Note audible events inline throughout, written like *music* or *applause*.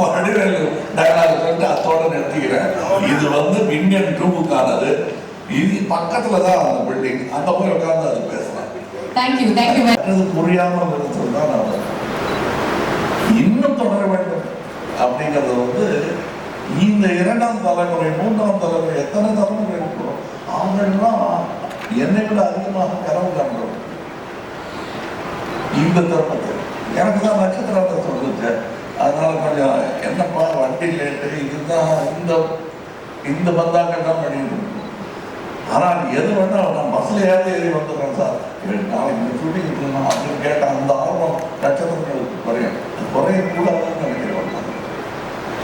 Vadivelu dialogue சொல்லிட்டு அத்தோட நிறுத்திக்கிறேன். இது வந்து விண்யன் டூவுக்கானது இது பக்கத்துல தான் அந்த பில்டிங் அங்க போய் உட்கார்ந்து அது பேசலாம். தேங்க்யூ தேங்க்யூ புரியாமல் இருந்தது தான் நான் இன்னும் தொடர வேண்டும். அப்படிங்கிறது வந்து இந்த இரண்டாம் தலைமுறை மூன்றாம் தலைமுறை எத்தனை தலைமுறை இருக்கிறோம் அவங்கெல்லாம் என்னை விட அதிகமாக கனவு காண்றோம் இந்த தருணத்தில் எனக்கு தான் நட்சத்திரத்தை சொல்லுச்சு அதனால் கொஞ்சம் என்னப்பா வண்டி லேட்டு இதுதான் இந்த இந்த பந்தாக்கள் தான் பண்ணிட்டு இருக்கோம். ஆனால் எது வேணா நான் பஸ்லையாவது ஏறி வந்துடுறேன் சார். நான் நாளைக்கு ஷூட்டிங் இருக்கணும் அப்படின்னு கேட்ட அந்த ஆர்வம் நட்சத்திரங்களுக்கு குறையும். அது குறையக்கூடாதுன்னு நினைக்கிறேன் நான்.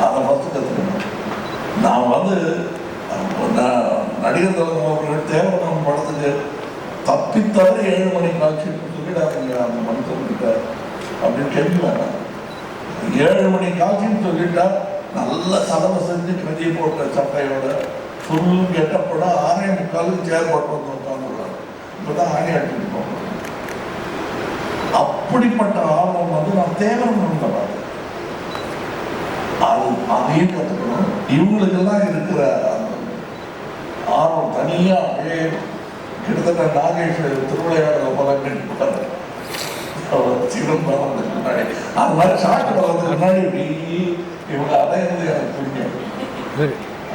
அதை ஃபஸ்ட்டு கற்றுக்கணும் நான் வந்து நான் நடிகர் தலைவர் அவர்கள் தேவனம் படத்துக்கு தப்பி ஏழு மணி காட்சி சொல்லிடாதீங்க அந்த மனுஷன்கிட்ட அப்படின்னு கேள்வி ஏழு மணி காட்சின்னு சொல்லிட்டா நல்ல சதவை செஞ்சு கதி போட்ட சட்டையோட ஃபுல் கெட்டப்பட ஆறே முக்காலுக்கு சேர் போட்டு வந்து உட்காந்துருவாங்க இப்போதான் ஆணி அடிச்சுட்டு போகணும் அப்படிப்பட்ட ஆர்வம் வந்து நான் தேவரம் பார்த்தேன் அது அதையும் கற்றுக்கணும் இவங்களுக்கெல்லாம் இருக்கிற ஆர்வம் தனியா அப்படியே கிட்டத்தட்ட நாகேஷ் திருவிளையாடல பல சிதம்பரம் முன்னாடி அது மாதிரி ஷார்ட் வர்றதுக்கு முன்னாடி இவங்க அடையிறது எனக்கு பிடிக்கும்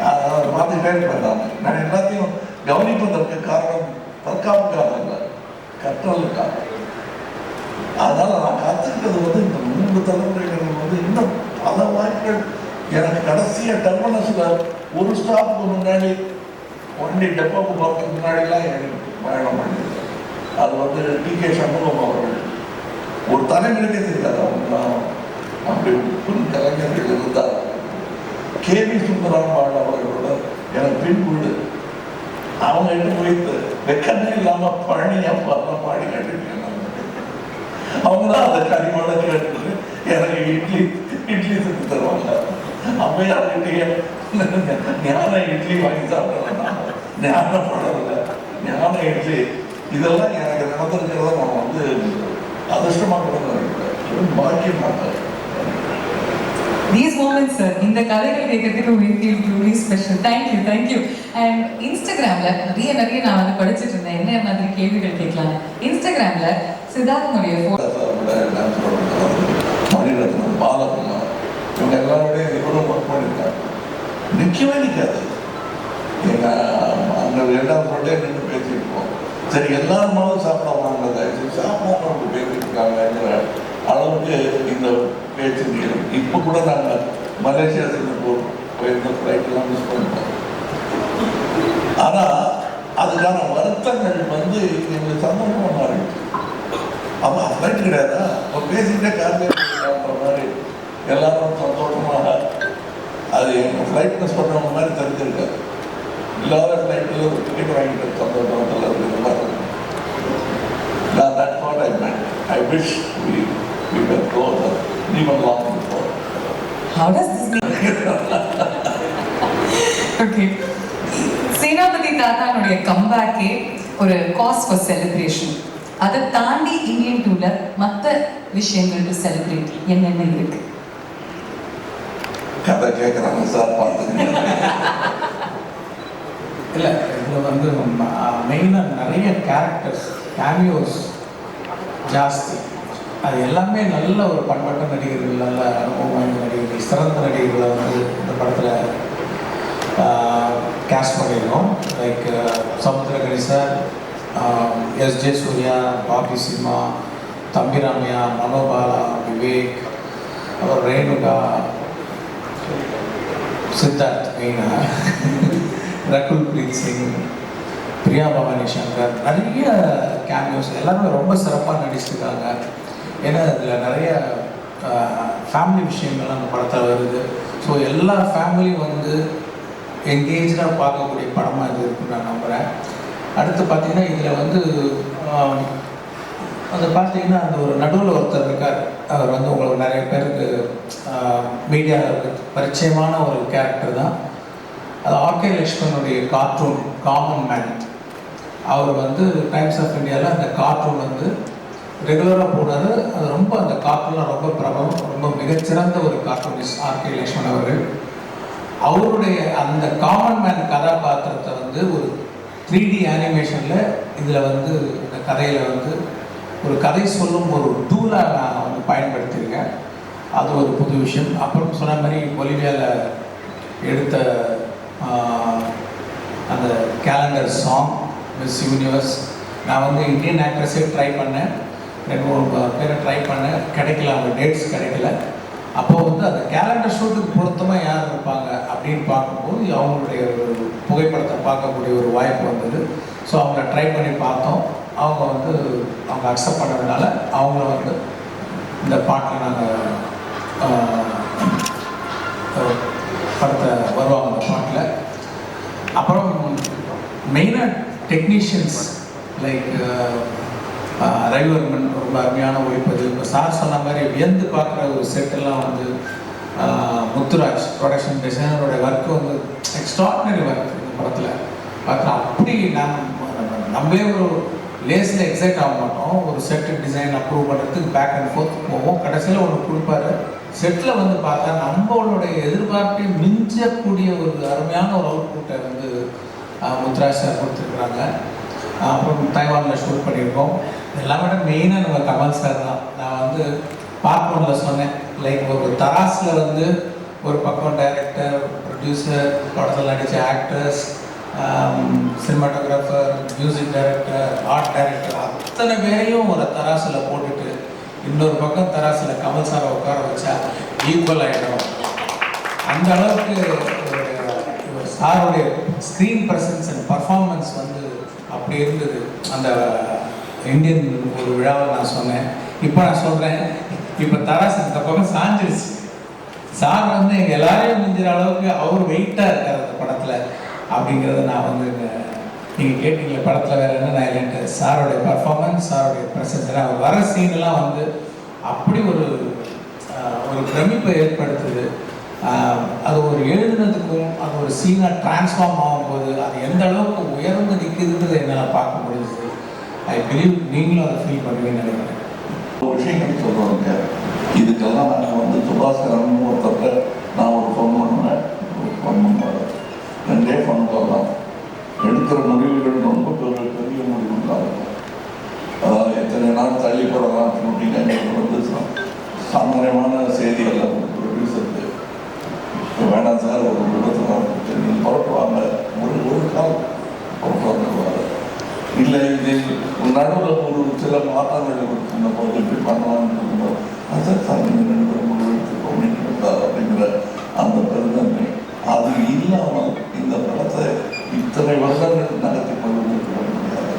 அதை பார்த்துட்டே இருப்பேன் நான் நான் எல்லாத்தையும் கவனிப்பதற்கு காரணம் தற்காப்புக்காக இல்லை கற்றலுக்காக. அதனால நான் கற்றுக்கிட்டது வந்து இந்த மூன்று தலைமுறைகள் வந்து இன்னும் பல வாய்ப்புகள். எனக்கு கடைசியாக டெர்மினஸ்ல ஒரு ஸ்டாப்புக்கு முன்னாடி ஒன்லி டெப்போக்கு போகிறதுக்கு முன்னாடிலாம் எனக்கு பயணம் பண்ணியிருக்கேன் அது வந்து டி கே சண்முகம் அவர்கள் ஒரு தலைமுறைக்கே தெரியாது அப்படி உட்கும் கலைஞர்கள் இருந்தார் கே வி சுந்தராம்பாள் அவர்களோட எனக்கு பின்புண்டு அவங்க கிட்ட வைத்து வெக்கமே இல்லாம பழனியா பாடலாம் பாடி கட்டிருக்கேன் அவங்க தான் அந்த கனிமோட கேட்டு எனக்கு இட்லி இட்லி செஞ்சு தருவாங்க. அம்மையார் ஞான இட்லி வாங்கி சாப்பிடலாம். ஞான படம் இல்லை. ஞான இட்லி. இதெல்லாம் எனக்கு நடந்திருக்கிறத அதிர்ஷ்டமாக கூட நினைக்கிறேன் பாக்கியமாக தீஸ் மூமெண்ட்ஸ் சார் இந்த கதைகள் கேட்கறதுக்கு we feel truly special thank you thank you and இன்ஸ்டாகிராம்ல நிறைய நிறைய நான் வந்து படிச்சிட்டு இருந்தேன் என்ன மாதிரி கேள்விகள் கேட்கலாம்? இன்ஸ்டாகிராம்ல சித்தார்த்தனுடைய ஃபோட்டோ மணிரத்னம் பாலகுமார் இவங்க எல்லாரோடையும் இவரும் ஒர்க் பண்ணியிருக்காங்க நிற்கவே நிற்காது எங்க அங்க ரெண்டாவது நின்று பேசியிருக்கோம் சரி எல்லாருமாவது சாப்பிட வாங்க இப்போ கூட நாங்கள் மலேசியா சிங்கப்பூர் போயிருந்த ஃப்ளைட்டெல்லாம் மிஸ் பண்ணிட்டோம் ஆனால் அதுக்கான வருத்தங்கள் வந்து எங்களுக்கு சந்தோஷமாக மாறிடுச்சு அப்போ ஃப்ளைட் கிடையாதா இப்போ பேசிக்கிட்டே கார்லேயே மாதிரி எல்லாரும் சந்தோஷமாக அது எங்கள் ஃப்ளைட் மிஸ் பண்ணவங்க மாதிரி தெரிஞ்சிருக்காது இல்லாத ஃப்ளைட்டில் ஒரு டிக்கெட் வாங்கிட்டு சந்தோஷத்தில் இருக்கிற மாதிரி நான் that what I man I wish we we can How does this mean? Okay Senapathi தாத்தானுடைய கம்பேக்கே ஒரு காஸ் ஃபார் செலிப்ரேஷன் அதை தாண்டி இந்தியன் டூல மற்ற விஷயங்கள் டு செலிப்ரேட் என்னென்ன இருக்கு? கதை கேட்குறாங்க சார் பார்த்துங்க *laughs* இல்லை இதில் வந்து மெயினாக நிறைய கேரக்டர்ஸ் கேமியோஸ் ஜாஸ்தி. அது எல்லாமே நல்ல ஒரு பண்பட்ட நடிகர்கள் நல்ல அனுபவம் வாய்ந்த நடிகர்கள் சிறந்த நடிகர்களை வந்து இந்த படத்தில் கேஸ்ட் பண்ணியிருக்கோம் like Samuthira Ganesar S J Surya Bobby Simha Thambi Ramaiah Manobala Vivek அப்புறம் ரேணுகா சித்தார்த் மீனா ரகுல் பிரீத் சிங் பிரியா பவானி சங்கர் நிறைய கேமியோஸ் எல்லாருமே ரொம்ப சிறப்பாக நடிச்சிருக்காங்க. ஏன்னா அதில் நிறைய ஃபேமிலி விஷயங்கள் அந்த படத்தில் வருது. ஸோ எல்லா ஃபேமிலியும் வந்து என்கேஜாக பார்க்கக்கூடிய படமாக இது இருக்குன்னு நான் நம்புகிறேன் அடுத்து பார்த்திங்கன்னா இதில் வந்து அது பார்த்தீங்கன்னா அந்த ஒரு நடுவில் ஒருத்தர் இருக்கார். அவர் வந்து உங்களுக்கு நிறைய பேருக்கு மீடியாவில் பரிச்சயமான ஒரு கேரக்டர் தான். அது ஆர்கே லக்ஷ்மணுடைய கார்ட்டூன் காமன் மேன் அவர் வந்து டைம்ஸ் ஆஃப் இந்தியாவில் அந்த கார்ட்டூன் வந்து ரெகுலராக போனார் அது ரொம்ப அந்த கார்ட்டூன்லாம் ரொம்ப பிரபலம் ரொம்ப மிகச்சிறந்த ஒரு கார்ட்டூனிஸ்ட் ஆர்கே லக்ஷ்மண் அவர்கள். அவருடைய அந்த காமன் மேன் கதாபாத்திரத்தை வந்து ஒரு த்ரீ டி அனிமேஷனில் இதில் வந்து இந்த கதையில் வந்து ஒரு கதை சொல்லும் ஒரு டூலாக நான் வந்து பயன்படுத்தியிருக்கேன். அது ஒரு புது விஷயம். அப்புறம் சொன்ன மாதிரி பொலிவியாவில் எடுத்த அந்த கேலண்டர் சாங் மிஸ் யூனிவர்ஸ் நான் வந்து இந்தியன் ஆக்ட்ரஸே ட்ரை பண்ணேன். ரெண்டு uh, பேரை ட்ரை பண்ணேன் கிடைக்கல அவங்க டேட்ஸ் கிடைக்கல. அப்போ வந்து அந்த கேலண்டர் ஷூட்டுக்கு பொருத்தமாக யார் இருப்பாங்க அப்படின்னு பார்க்கும்போது அவங்களுடைய ஒரு புகைப்படத்தை பார்க்கக்கூடிய ஒரு வாய்ப்பு வந்தது. ஸோ அவங்கள ட்ரை பண்ணி பார்த்தோம். அவங்க வந்து அவங்க அக்செப்ட் பண்ணதுனால அவங்கள வந்து இந்த பாட்டில் நாங்கள் படத்தை வருவாங்க அந்த பாட்டில். அப்புறம் மெயினாக டெக்னீஷியன்ஸ் லைக் ரவிவர்மன் ரொம்ப அருமையான ஒழிப்பது இப்போ சார் சொன்ன மாதிரி வியந்து பார்க்குற ஒரு செட்டெல்லாம் வந்து முத்துராஜ் ப்ரொடக்ஷன் டிசைனரோட ஒர்க்கு வந்து எக்ஸ்ட்ராடினரி ஒர்க் இந்த படத்தில். பார்க்குற அப்படி நம்ம நம்மளே ஒரு லேஸில் எக்ஸைட் ஆக மாட்டோம். ஒரு செட்டு டிசைன் அப்ரூவ் பண்ணுறதுக்கு பேக் அண்ட் ஃபோர்த் போவோம். கடைசியில் ஒன்று கொடுப்பாரு. செட்டில் வந்து பார்த்தா நம்மளுடைய எதிர்பார்ப்பை மிஞ்சக்கூடிய ஒரு அருமையான ஒரு அவுட்புட்டை வந்து முத்ராஜ் முத்துராஜ் சார் கொடுத்துருக்குறாங்க. அப்புறம் தைவானில் ஷூட் பண்ணியிருக்கோம். எல்லாம் விட மெயினாக நம்ம கமல் சார் தான். நான் வந்து பார்ட் சொன்னேன். லைக் ஒரு தராஸில் வந்து ஒரு பக்கம் டைரக்டர் ப்ரொடியூசர் படத்தில் நடித்த actors cinematographer music director art director அத்தனை பேரையும் ஒரு தராசில் போட்டுட்டு இன்னொரு பக்கம் தராசில் கமல் சாரை உட்கார வச்சா ஈக்குவல் ஆகிடும் அந்த அளவுக்கு சாருடைய ஸ்க்ரீன் ப்ரெசன்ஸ் அண்ட் பர்ஃபார்ம் அப்படி இருந்தது. அந்த இந்தியன் ஒரு விழாவை நான் சொன்னேன். இப்போ நான் சொல்கிறேன் இப்போ தராசு இந்த பக்கம் சாஞ்சிருச்சு. சார் வந்து எங்கள் எல்லாரையும் மிஞ்சிற அளவுக்கு அவர் வெயிட்டாக இருக்கார் அந்த படத்தில். அப்படிங்கிறத நான் வந்து நீங்கள் கேட்டீங்க படத்தில் வேறு என்ன நான் இல்லைன்ட்டு. சாரோடைய பர்ஃபார்மன்ஸ் சாரோடைய ப்ரெசன்ஸ் அவர் வர சீன்லாம் வந்து அப்படி ஒரு ஒரு பிரமிப்பை ஏற்படுத்துது. அது ஒரு எழுதுனதுக்கும் அது ஒரு சீனாக டிரான்ஸ்ஃபார்ம் ஆகும்போது அது எந்த அளவுக்கு உயர்ந்து நிற்குதுன்றதை என்னால் பார்க்க முடியுது ஐ பிலீவ் நீங்களும் அதை ஃபீல் பண்ணுவீங்கன்னு நினைக்கிறேன். ஒரு விஷயங்கள் சொல்லுவாங்க இதுக்கெல்லாம் நாங்கள் வந்து சுபாஸ்கரன் ஒருத்தர்கிட்ட நான் ஒரு ஃபோன் பண்ணுவேன் ஒரு ஃபோன் பண்ணுவேன் ரெண்டே ஃபோன் பண்ணலாம் எடுக்கிற முடிவுகள் ரொம்ப பெரிய பெரிய முடிவுகளாக இருக்கும். எத்தனை நாள் தள்ளி போடலாம் அப்படின்னு எங்களுக்கு வந்து சா- சாமானியமான செய்தி வேணாம் சார் ஒரு விபத்து நீங்கள் புறட்டு ஒரு ஒரு கால் கொண்டு வந்துடுவார் இல்லை இது நடுவில் ஒரு சில மாற்றங்கள் இருக்கின்ற போது எப்படி பண்ணலாம்னு இருக்கும்போது அதான் சார் நீங்கள் ரெண்டு பேரும் முடிவெடுத்துக்கோங்க அப்படிங்கிற அந்த பெருந்தன்மை அது இல்லாமல் இந்த படத்தை இத்தனை வருடங்கள் நடத்தி கொண்டு முடியாது.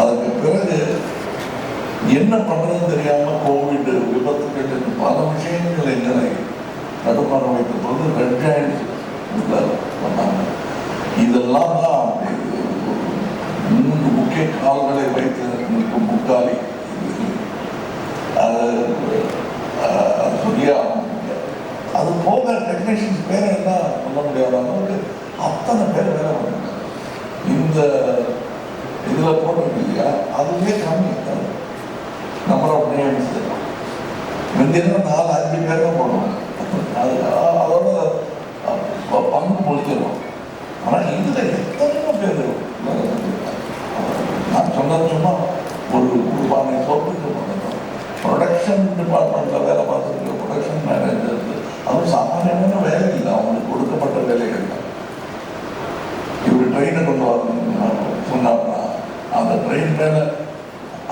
அதுக்கு பிறகு என்ன பண்ணுறதுன்னு தெரியாமல் கோவிட் விபத்துகள் பல விஷயங்கள் எங்களை நடுமாற வைத்த பொழுது ரெண்டாயிரத்தி பண்ணாங்க இதெல்லாம் தான் மூன்று முக்கிய கால்களை வைத்து நிற்கும் முக்காலி அது அது அது போக டெக்னீஷியன்ஸ் பேர் என்ன சொல்ல முடியாத. அளவுக்கு அத்தனை பேர் வேலை இந்த இதில் போட்டோம் இல்லையா? அதுவே கம்மி. நம்பர் ஆஃப் நேம்ஸ் முந்தியெல்லாம் நாலு அஞ்சு பேர் தான் போடுவோம் அது அதோட பங்கு முடிச்சிடும் ஆனால் இதில் எத்தனையோ பேர் நான் சொன்னது சும்மா ஒரு ஒரு பானை சோப்புக்கு ப்ரொடக்ஷன் டிபார்ட்மெண்ட்டில் வேலை பார்த்துருக்கு ப்ரொடக்ஷன் மேனேஜர் அதுவும் சாமானியமான வேலை இல்லை அவங்களுக்கு கொடுக்கப்பட்ட வேலைகள் தான் இவர் ட்ரெயினை கொண்டு வரணும்னு சொன்னார்னா அந்த ட்ரெயின் மேலே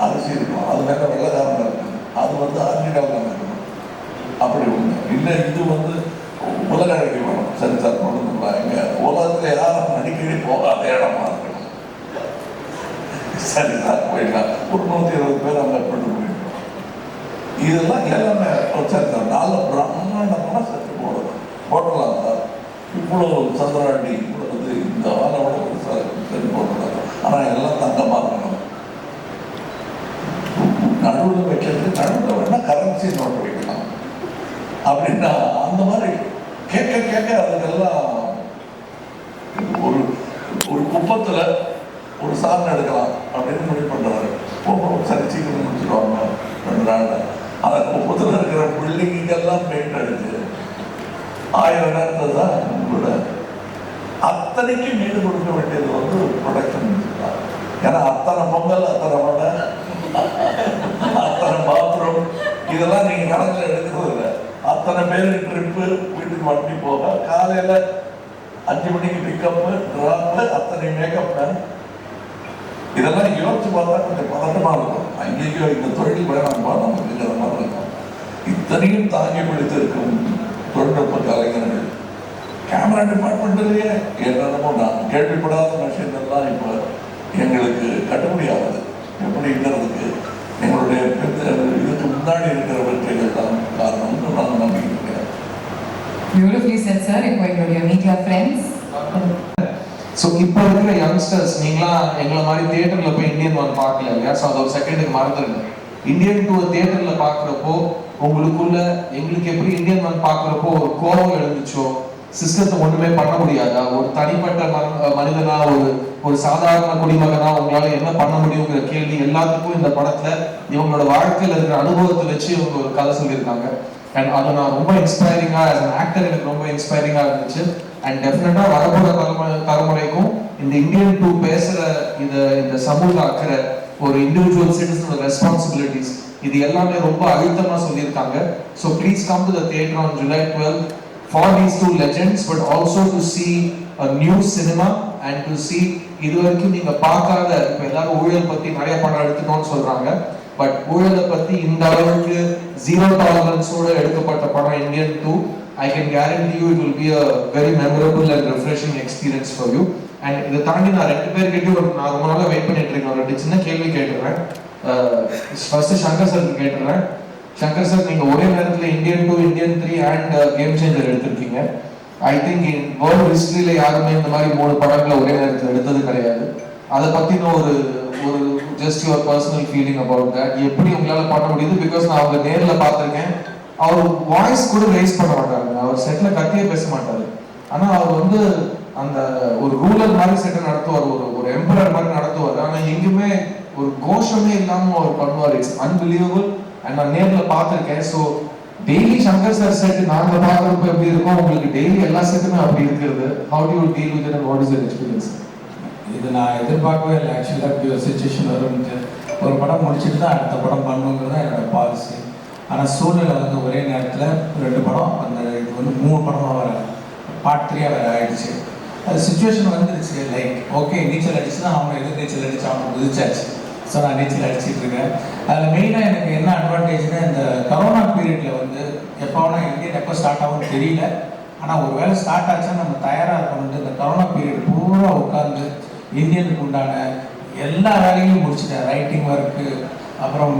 அரிசி இருக்கும் அது மேலே வெள்ளக்காரன் இருக்கும் அது வந்து ஆர்மிகாவில் இருக்கணும் அப்படி ஒன்று இல்லை இது வந்து உலக அழகி வேணும் சரி சார் கொண்டு எங்க உலகத்தில் யாரும் அடிக்கடி போகாத இடமா இருக்கணும் சரி சார் போயிடலாம் ஒரு நூற்றி இருபது பேர் அங்கே கொண்டு போயிட்டோம் இதெல்லாம் எல்லாமே ஒரு சரி சார் நல்ல பிரம்மாண்டமான சத்து போடணும். போடலாம் சார் இவ்வளோ சந்திராண்டி இவ்வளோ இந்த வாழோட ஒரு சரி போடலாம் ஆனால் எல்லாம் தங்கமாக இருக்கணும். நடுவில் வைக்கிறது நடுவில் வேணா கரன்சி நோட்டு வைக்கலாம். அப்படின்னா அந்த மாதிரி கேட்க கேட்க அதுக்கெல்லாம் ஒரு ஒரு குப்பத்தில் ஒரு சாதனை எடுக்கலாம் அப்படின்னு முடிவு பண்ணுறாரு ஒவ்வொரு சரி சீக்கிரம் முடிச்சிடுவாங்க ரெண்டு நாள் அந்த குப்பத்தில் இருக்கிற பிள்ளைங்கெல்லாம் பெயிண்ட் அடிச்சு ஆயிரம் நேரத்தில் தான் கூட. அத்தனைக்கு நீடு கொடுக்க வேண்டியது வந்து ப்ரொடக்ஷன் ஏன்னா அத்தனை பொங்கல் அத்தனை மழை அத்தனை பாத்ரூம் இதெல்லாம் நீங்கள் கணக்கில் எடுக்கிறது இல்லை. அத்தனை பேர் ட்ரிப்பு வீட்டுக்கு வண்டி போக காலையில் அஞ்சு மணிக்கு பிக்கப்பு ட்ராப்பு அத்தனை மேக்கப் மேன் இதெல்லாம் யோசிச்சு பார்த்தா கொஞ்சம் பதட்டமாக இருக்கும். ஐயோ இந்த தொழில் வேணாம்பா நமக்குங்கிற மாதிரி இருக்கும் இத்தனையும் தாங்கி பிடித்திருக்கும் தொழில்நுட்ப கலைஞர்கள். கேமரா டிபார்ட்மெண்ட்லயே என்னென்னமோ நான் கேள்விப்படாத விஷயம் எல்லாம் இப்போ எங்களுக்கு கட்டுப்படி ஆகுது எப்படிங்கிறதுக்கு எங்களுடைய இதுக்கு முன்னாடி இருக்கிற வெற்றிகள் தான் காரணம்னு நான் நம்பிக்கிறேன் பியூட்டிஃபுல்லி செட் சார் இப்போ எங்களுடைய மீடியா ஃப்ரெண்ட்ஸ் ஸோ இப்போ இருக்கிற யங்ஸ்டர்ஸ் நீங்களாம் எங்களை மாதிரி தியேட்டரில் போய் இந்தியன் ஒன் பார்க்கல இல்லையா? ஸோ அது ஒரு செகண்டுக்கு மறந்துடுங்க இந்தியன் டூ தியேட்டரில் பார்க்குறப்போ உங்களுக்குள்ள எங்களுக்கு எப்படி இந்தியன் ஒன் பார்க்குறப்போ ஒரு கோபம் எழுந்துச்சோ சிஸ்டத்தை ஒன்றுமே பண்ண முடியாதா? ஒரு தனிப்பட்ட மன மனிதனா ஒரு ஒரு சாதாரண குடிமகனா உங்களால என்ன பண்ண முடியுங்கிற கேள்வி எல்லாத்துக்கும் இந்த படத்துல இவங்களோட வாழ்க்கையில இருக்கிற அனுபவத்தை வச்சு இவங்க ஒரு கதை சொல்லியிருக்காங்க. அண்ட் அது நான் ரொம்ப இன்ஸ்பைரிங்கா ஆக்டர் எனக்கு ரொம்ப இன்ஸ்பைரிங்கா இருந்துச்சு. அண்ட் டெஃபினட்டா வரப்போற தலைமுறை தலைமுறைக்கும் இந்த இந்தியன் டூ பேசுற இந்த இந்த சமூக அக்கறை ஒரு இண்டிவிஜுவல் சிட்டிசனோட ரெஸ்பான்சிபிலிட்டிஸ் இது எல்லாமே ரொம்ப அழுத்தமா சொல்லியிருக்காங்க. So please come to the theatre on July twelve for these two legends but also to see a new cinema and to see இது வரைக்கும் நீங்க பார்க்காத இப்ப எல்லாரும் ஊழல் பத்தி நிறைய படம் எடுத்துட்டோம்னு சொல்றாங்க. பட் ஊழலை பத்தி இந்த அளவுக்கு ஜீரோ டாலரன்ஸோட எடுக்கப்பட்ட படம் Indian two I can guarantee you it will be a very memorable and refreshing experience for you and இதை தாண்டி நான் ரெண்டு பேர்கிட்டயும் ஒரு நான் ரொம்ப நாளாக வெயிட் பண்ணிட்டு இருக்கேன். ஒரு சின்ன கேள்வி கேட்டுறேன். ஃபர்ஸ்ட் சங்கர் சார் கேட்டுறேன். சங்கர் சார் நீங்க ஒரே நேரத்தில் Indian two Indian three and game changer எடுத்திருக்கீங்க. ஐ திங்க் இன் வேர்ல்ட் ஹிஸ்டரியில யாருமே இந்த மாதிரி மூணு படங்களை ஒரே நேரத்தில் எடுத்தது கிடையாது. அதை பத்தின ஒரு ஒரு just your personal feeling about that எப்படி உங்களால் பண்ண முடியுது? பிகாஸ் நான் அவங்க நேரில் பார்த்திருக்கேன். அவர் வாய்ஸ் கூட ரைஸ் பண்ண மாட்டாரு. அவர் செட்ல கத்தியே பேச மாட்டாரு. ஆனா அவர் வந்து அந்த ஒரு ரூலர் மாதிரி செட்டை நடத்துவார். ஒரு ஒரு எம்பரர் மாதிரி நடத்துவார். ஆனா எங்குமே ஒரு கோஷமே இல்லாம அவர் பண்ணுவார். இட்ஸ் அன்பிலீவபிள் அண்ட் நான் நேர்ல பார்த்துருக்கேன். So daily Shankar sir set நாங்க பாக்குறப்ப எப்படி இருக்கும் உங்களுக்கு டெய்லி எல்லா செட்டுமே அப்படி இருக்கிறது. How do you deal with it what is your experience இது நான் எதிர்பார்க்கவே இல்லை. ஆக்சுவலாக இப்படி ஒரு சுச்சுவேஷன் வரும்ட்டு. ஒரு படம் முடிச்சுட்டு தான் அடுத்த படம் பண்ணுங்கிறது தான் என்னோட பாலிசி ஆனால் சூழ்நிலை வந்து ஒரே நேரத்தில் ரெண்டு படம் அந்த இது வந்து மூணு படமாக வர பார்ட் த்ரீயாக வேறு ஆயிடுச்சு. அது சுச்சுவேஷன் வந்துருச்சு லைக் ஓகே நீச்சல் அடிச்சுன்னா தான் அவனை எதிர் நீச்சல் அடிச்சு அவனை குதிச்சாச்சு. ஸோ நான் நீச்சல் அடிச்சிட்டு இருக்கேன். அதில் மெயினாக எனக்கு என்ன அட்வான்டேஜ்னா இந்த கரோனா பீரியடில் வந்து எப்போ வேணால் இந்தியன் எப்போ ஸ்டார்ட் ஆகும்னு தெரியல. ஆனால் ஒரு வேளை ஸ்டார்ட் ஆச்சுன்னா நம்ம தயாராக இருக்கணும்ட்டு இந்த கரோனா பீரியட் பூரா உட்காந்து இந்தியனுக்கு உண்டான எல்லா வேலையும் முடிச்சிட்டேன். ரைட்டிங் ஒர்க்கு அப்புறம்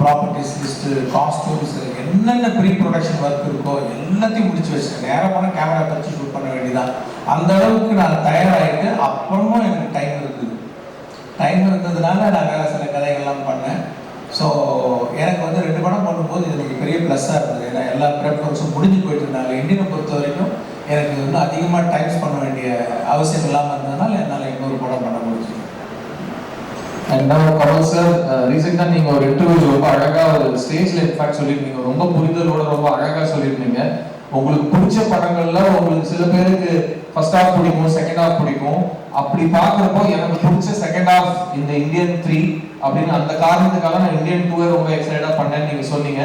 ப்ராப்பர்ட்டிஸ் லிஸ்ட்டு காஸ்டியூம்ஸ் என்னென்ன ப்ரீ ப்ரொடக்ஷன் ஒர்க் இருக்கோ எல்லாத்தையும் முடிச்சு வச்சிட்டேன். நேராக போனால் கேமரா வச்சு ஷூட் பண்ண வேண்டியதான் அந்த அளவுக்கு நான் தயாராகிட்டு அப்புறமும் எனக்கு டைம் இருக்குது டைம் இருந்ததுனால நான் வேறு சில கதைகள்லாம் பண்ணேன். ஸோ எனக்கு வந்து ரெண்டு படம் பண்ணும்போது இது எனக்கு பெரிய ப்ளஸ்ஸாக இருந்தது. ஏன்னா எல்லா ப்ரெஃபரன்ஸும் முடிஞ்சு போயிட்டு இருந்தாங்க இந்தியனை பொறுத்த வரைக்கும் எனக்கு இன்னும் அதிகமாக டைம் பண்ண வேண்டிய அவசியம் இல்லாமல் இருந்ததுனால என்னால் இன்னொரு படம் பண்ண முடிஞ்சது. அண்ட் now கமல் சார் ரீசெண்டாக நீங்கள் ஒரு இன்டர்வியூ ரொம்ப அழகாக ஒரு ஸ்டேஜில் இன்ஃபேக்ட் சொல்லியிருந்தீங்க. ரொம்ப புரிதலோட ரொம்ப அழகாக சொல்லியிருந்தீங்க. உங்களுக்கு பிடிச்ச படங்கள்ல உங்களுக்கு சில பேருக்கு ஃபர்ஸ்ட் ஹாஃப் பிடிக்கும் செகண்ட் ஹாஃப் பிடிக்கும். அப்படி பார்க்குறப்போ எனக்கு பிடிச்ச செகண்ட் ஹாஃப் இந்த இந்தியன் த்ரீ அப்படின்னு அந்த காரணத்துக்காக நான் இந்தியன் டூவை ரொம்ப எக்ஸைட்டாக பண்ணேன்னு நீங்கள் சொன்னீங்க.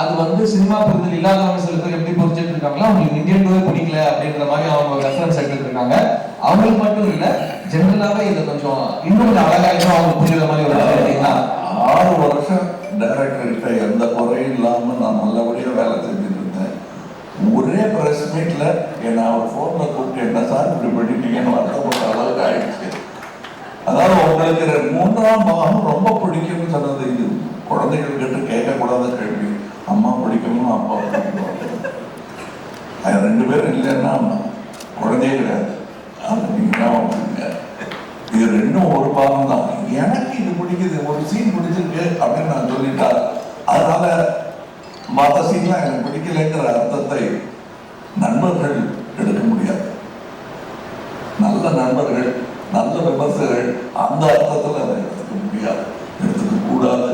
அது வந்து சினிமா புரிதல் இல்லாதவங்க சில பேர் எப்படி புரிஞ்சுட்டு இருக்காங்களோ அவங்களுக்கு இந்தியன் டூவே பிடிக்கல அப்படின்ற மாதிரி அவங்க ரெஃபரன்ஸ் எடுத்துட்டு இருக்காங்க. அவங்களுக்கு மட்டும் இல்லை ஜெனரலாவே இதை கொஞ்சம் இன்னும் கொஞ்சம் அழகா இன்னும் அவங்க புரியுற மாதிரி ஒரு எடுத்தீங்கன்னா ஆறு வருஷம் டைரக்டர் கிட்ட எந்த குறையும் இல்லாம நான் நல்லபடியா வேலை செஞ்சுட்டு இருந்தேன். ஒரே பிரஸ் மீட்ல என்ன அவர் போன்ல கூப்பிட்டு என்ன சார் இப்படி பண்ணிட்டீங்கன்னு வருத்தப்பட்ட அளவுக்கு ஆயிடுச்சு. அதாவது உங்களுக்கு மூன்றாம் பாகம் ரொம்ப பிடிக்கும்னு சொன்னது இது. குழந்தைகள் கிட்ட கேட்கக்கூடாத கேள்வி. அம்மா பிடிக்குமா அப்பா பிடிக்குமா. அது ரெண்டு பேரும் இல்லைன்னா குழந்தையே கிடையாது அது நீங்க ஞாபகம் வச்சுக்கங்க. இது பாவம் தான் எனக்கு இது பிடிக்குது ஒரு சீன் பிடிச்சிருக்கு அப்படின்னு நான் சொல்லிட்டா அதனால மற்ற சீன்லாம் எனக்கு பிடிக்கலைங்கிற அர்த்தத்தை நண்பர்கள் எடுக்க முடியாது. நல்ல நண்பர்கள் நல்ல விமர்சகர்கள் அந்த அர்த்தத்தில் அதை எடுத்துக்க முடியாது. எடுத்துக்க கூடாது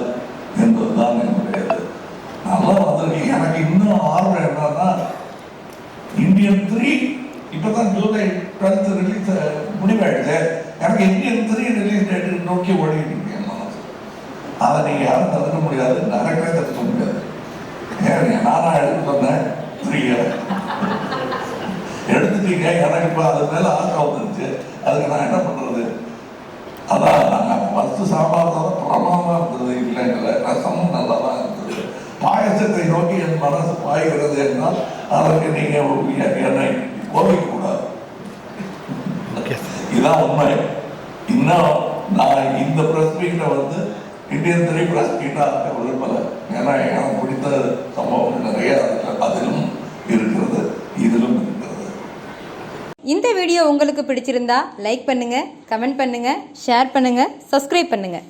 என்பதுதான் என்னுடைய நல்லா வந்திருக்கு. எனக்கு இன்னும் ஆர்வம் என்னன்னா இந்தியன் த்ரீ இப்பதான் ஜூலை டுவெல்த் ரிலீஸ் முடிவாயிடுச்சு. எனக்கு இந்தியன் த்ரீ ரிலீஸ் டேட்டு நோக்கி ஓடிக்கிட்டு இருக்கேன் மனசு அதை நீங்கள் யாரும் தடுக்க முடியாது டேரக்டரே தடுக்க முடியாது. நான் நானா எடுத்து வந்தேன். புரியல. எடுத்துட்டீங்க எனக்கு இப்போ அது மேலே ஆசை வந்துருச்சு. அதுக்கு நான் என்ன பண்ணுறது அதான் நாங்கள் ஃபஸ்ட்டு சாம்பார் தான் பிரமாதமாக இருந்தது இல்லைங்கள ரசமும் நல்லா தான் இருந்தது. பாயசத்தை நோக்கி என் மனசு பாய்கிறது என்றால் அதற்கு நீங்கள் என்னை கோவிக்கு இதுதான் உண்மை. இன்னும் நான் இந்த ப்ரெஸ் மீட்டை வந்து இந்தியன் திரை ப்ரெஸ் மீட்டாக விரும்பலை. ஏன்னா எனக்கு பிடித்த சம்பவம் நிறைய அதிலும் இருக்கிறது இதிலும் இருக்கிறது. இந்த வீடியோ உங்களுக்கு பிடிச்சிருந்தா லைக் பண்ணுங்க கமெண்ட் பண்ணுங்க ஷேர் பண்ணுங்க சப்ஸ்கிரைப் பண்ணுங்க.